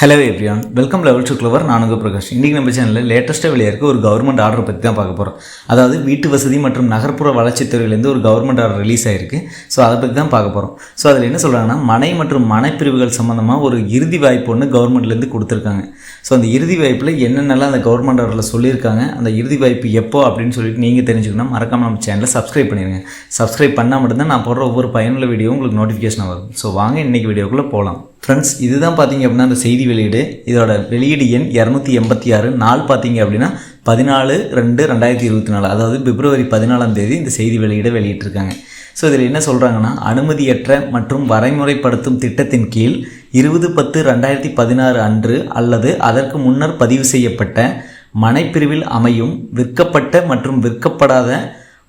Hello everyone welcome level to clever நானுங்க பிரகாஷ். இன்றைக்கி நம்ம சேனலில் லேட்டஸ்ட்டாக வெளியாக ஒரு கவர்மெண்ட் ஆர்டர் பற்றி தான் பார்க்க போகிறோம் அதாவது வீட்டு வசதி மற்றும் நகர்ப்புற வளர்ச்சித் துறையிலேருந்து ஒரு கவர்மெண்ட் ஆர்டர் ரிலீஸ் ஆயிருக்கு. ஸோ அதை பற்றி தான் பார்க்க போகிறோம் ஸோ அதில் என்ன சொல்கிறாங்கன்னா மனை மற்றும் மனைப்பிரிவுகள் சம்மந்தமாக ஒரு இறுதி வாய்ப்பு ஒன்று கவர்மெண்ட்லேருந்து கொடுத்துருக்காங்க. ஸோ அந்த இறுதி வாய்ப்பில் என்னென்னலாம் அந்த கவர்மெண்ட் ஆர்டரில் சொல்லியிருக்காங்க அந்த இறுதி வாய்ப்பு எப்போ அப்படின்னு சொல்லிட்டு நீங்கள் தெரிஞ்சுக்கணும். மறக்காம நம்ம சேனலை சப்ஸ்கிரைப் பண்ணிடுங்க சப்ஸ்கிரைப் பண்ணால் மட்டும்தான் நான் போடுற ஒவ்வொரு பயனுள்ள வீடியோ உங்களுக்கு நோட்டிஃபிகேஷன் வரும். ஸோ வாங்க இன்றைக்கி வீடியோக்குள்ளே போகலாம் ஃப்ரெண்ட்ஸ் இதுதான் பார்த்தீங்க அப்படின்னா அந்த செய்தி வெளியீடு. இதோட வெளியீடு எண் இரநூத்தி எண்பத்தி ஆறு. நாள் பார்த்தீங்க அப்படின்னா பதினாலு ரெண்டு ரெண்டாயிரத்தி இருபத்தி நாலு. அதாவது பிப்ரவரி பதினாலாம் தேதி இந்த செய்தி வெளியீடை வெளியிட்டிருக்காங்க. ஸோ இதில் என்ன சொல்கிறாங்கன்னா அனுமதியற்ற மற்றும் வரைமுறைப்படுத்தும் திட்டத்தின் கீழ் இருபது பத்து ரெண்டாயிரத்தி பதினாறு அன்று அல்லது அதற்கு முன்னர் பதிவு செய்யப்பட்ட மனைப்பிரிவில் அமையும் விற்கப்பட்ட மற்றும் விற்கப்படாத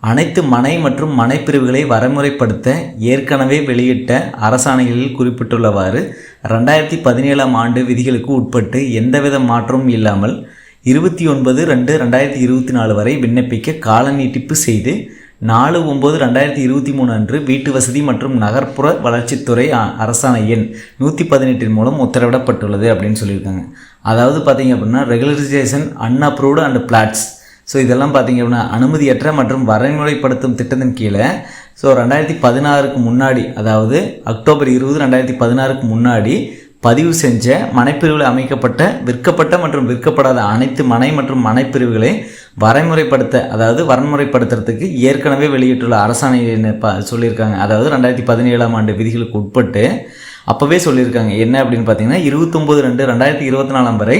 அனைத்து மனை மற்றும் மனைப்பிரிவுகளை வரைமுறைப்படுத்த ஏற்கனவே வெளியிட்ட அரசாணைகளில் குறிப்பிட்டுள்ளவாறு ரெண்டாயிரத்தி பதினேழாம் ஆண்டு விதிகளுக்கு உட்பட்டு எந்தவித மாற்றமும் இல்லாமல் இருபத்தி ஒன்பது ரெண்டு ரெண்டாயிரத்தி இருபத்தி நாலு வரை விண்ணப்பிக்க கால நீட்டிப்பு செய்து நாலு ஒம்பது ரெண்டாயிரத்தி இருபத்தி மூணு அன்று வீட்டு வசதி மற்றும் நகர்ப்புற வளர்ச்சித்துறை அரசாணை எண் நூற்றி பதினெட்டின் மூலம் உத்தரவிடப்பட்டுள்ளது அப்படின்னு சொல்லியிருக்காங்க. அதாவது பார்த்தீங்க அப்படின்னா regularisation unapproved and plots so இதெல்லாம் பார்த்தீங்க அப்படின்னா அனுமதியற்ற மற்றும் வரைமுறைப்படுத்தும் திட்டத்தின் கீழே. ஸோ ரெண்டாயிரத்தி பதினாறுக்கு முன்னாடி அதாவது அக்டோபர் இருபது ரெண்டாயிரத்தி பதினாறுக்கு முன்னாடி பதிவு செஞ்ச மனைப்பிரிவில் அமைக்கப்பட்ட விற்கப்பட்ட மற்றும் விற்கப்படாத அனைத்து மனை மற்றும் மனைப்பிரிவுகளை வரைமுறைப்படுத்த அதாவது வரன்முறைப்படுத்துறதுக்கு ஏற்கனவே வெளியிட்டுள்ள அரசாணை ப சொல்லியிருக்காங்க. அதாவது ரெண்டாயிரத்தி பதினேழாம் ஆண்டு விதிகளுக்கு உட்பட்டு அப்போவே சொல்லியிருக்காங்க. என்ன அப்படின்னு பார்த்தீங்கன்னா இருபத்தொம்போது ரெண்டு ரெண்டாயிரத்தி இருபத்தி நாலாம் வரை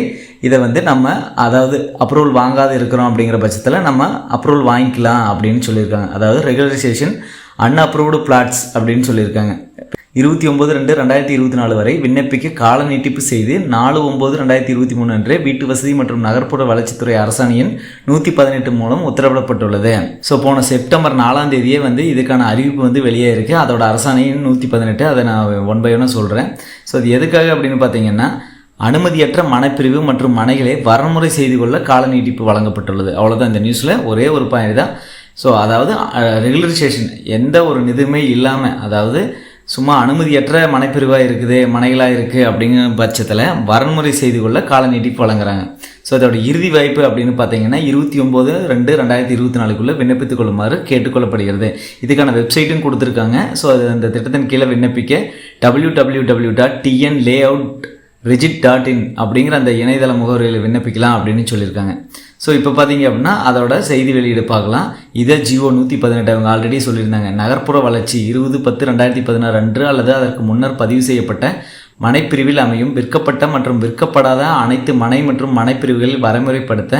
இதை வந்து நம்ம அதாவது அப்ரூவல் வாங்காத இருக்கிறோம் அப்படிங்கிற பட்சத்தில் நம்ம அப்ரூவல் வாங்கிக்கலாம் அப்படின்னு சொல்லியிருக்காங்க. அதாவது ரெகுலரைசேஷன் அன்அப்ரூவ்டு பிளாட்ஸ் அப்படின்னு சொல்லியிருக்காங்க. இருபத்தி ஒன்பது ரெண்டு ரெண்டாயிரத்தி இருபத்தி நாலு வரை விண்ணப்பிக்க கால நீட்டிப்பு செய்து நாலு ஒம்பது ரெண்டாயிரத்தி இருபத்தி மூணு அன்று வீட்டு வசதி மற்றும் நகர்ப்புற வளர்ச்சித்துறை அரசாணையின் நூற்றி பதினெட்டு மூலம் உத்தரவிடப்பட்டுள்ளது. ஸோ போன செப்டம்பர் நாலாம் தேதியே வந்து இதுக்கான அறிவிப்பு வந்து வெளியே இருக்குது அதோட அரசாணையின் நூற்றி பதினெட்டு. அதை நான் ஒன் பை ஒன்னாக சொல்கிறேன் ஸோ அது எதுக்காக அப்படின்னு பார்த்தீங்கன்னா அனுமதியற்ற மனப்பிரிவு மற்றும் மனைகளை வரமுறை செய்து கொள்ள கால நீட்டிப்பு வழங்கப்பட்டுள்ளது. அவ்வளோதான் இந்த நியூஸில் ஒரே ஒரு பாயிண்ட் தான். ஸோ அதாவது ரெகுலரைசேஷன் எந்த ஒரு நிதுமே இல்லாமல் அதாவது சும்மா அனுமதியற்ற மனைப்பிரிவாக இருக்குது மனைகளாக இருக்குது அப்படிங்கிற பட்சத்தில் வரன்முறை செய்து கொள்ள கால நீட்டிப்பு வழங்குறாங்க. ஸோ அதோட இறுதி வாய்ப்பு அப்படின்னு பார்த்தீங்கன்னா இருபத்தி ஒம்பது ரெண்டு ரெண்டாயிரத்தி இருபத்தி நாலுக்குள்ளே விண்ணப்பித்துக் கொள்ளுமாறு கேட்டுக்கொள்ளப்படுகிறது. இதுக்கான வெப்சைட்டும் கொடுத்துருக்காங்க. ஸோ அது அந்த திட்டத்தின் கீழே விண்ணப்பிக்க W W W dot TN layout rigid dot in அப்படிங்கிற அந்த இணையதள முகவரியில் விண்ணப்பிக்கலாம் அப்படின்னு சொல்லியிருக்காங்க. ஸோ இப்போ பார்த்தீங்க அப்படின்னா அதோட செய்தி வெளியீடு பார்க்கலாம். இதை ஜியோ நூற்றி பதினெட்டு அவங்க ஆல்ரெடி சொல்லியிருந்தாங்க. நகர்ப்புற வளர்ச்சி இருபது பத்து ரெண்டாயிரத்தி பதினாறு அன்று அல்லது அதற்கு முன்னர் பதிவு செய்யப்பட்ட மனைப்பிரிவில் அமையும் விற்கப்பட்ட மற்றும் விற்கப்படாத அனைத்து மனை மற்றும் மனைப்பிரிவுகளில் வரைமுறைப்படுத்த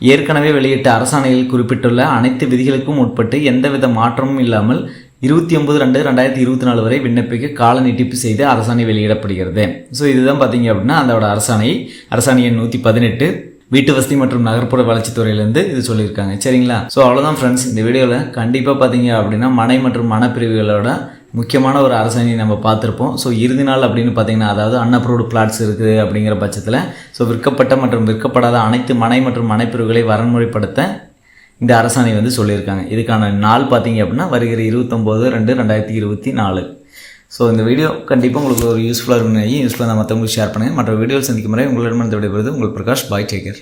ஏற்கனவே வெளியிட்ட அரசாணையில் குறிப்பிட்டுள்ள அனைத்து விதிகளுக்கும் உட்பட்டு எந்தவித மாற்றமும் இல்லாமல் இருபத்தி ஒன்பது ரெண்டு ரெண்டாயிரத்தி இருபத்தி நாலு வரை விண்ணப்பிக்க கால நீட்டிப்பு செய்து அரசாணை வெளியிடப்படுகிறது. ஸோ இதுதான் பார்த்தீங்க அப்படின்னா அதோட அரசாணை. அரசாணை எண் நூற்றி பதினெட்டு. வீட்டு வசதி மற்றும் நகர்ப்புற வளர்ச்சித்துறையிலேருந்து இது சொல்லியிருக்காங்க. சரிங்களா? ஸோ அவ்வளோதான் ஃப்ரெண்ட்ஸ் இந்த வீடியோவில் கண்டிப்பாக பார்த்தீங்க அப்படின்னா மனை மற்றும் மனப்பிரிவுகளோட முக்கியமான ஒரு அரசாணையை நம்ம பார்த்துருப்போம். ஸோ இறுதி நாள் அப்படின்னு பார்த்தீங்கன்னா அதாவது அன்அப்ரூவ்டு பிளாட்ஸ் இருக்குது அப்படிங்கிற பட்சத்தில் ஸோ விற்கப்பட்ட மற்றும் விற்கப்படாத அனைத்து மனை மற்றும் மனைப்பிரிவுகளை வரன்முறைப்படுத்த இந்த அரசாணை வந்து சொல்லியிருக்காங்க. இதுக்கான நாள் பார்த்தீங்க அப்படின்னா வருகிற இருபத்தொம்போது ரெண்டு ரெண்டாயிரத்தி இருபத்தி நாலு. ஸோ இந்த வீடியோ கண்டிப்பாக உங்களுக்கு ஒரு யூஸ்ஃபுல்லாக இருக்கும் யூஸ்ஃபுல்லாக மற்றவங்களுக்கு ஷேர் பண்ணுங்கள் மற்ற வீடியோவில் சந்திக்கும் முறை உங்களிடமிருந்து விடைபெறுவது உங்கள் பிரகாஷ் பாய் டேக்கர்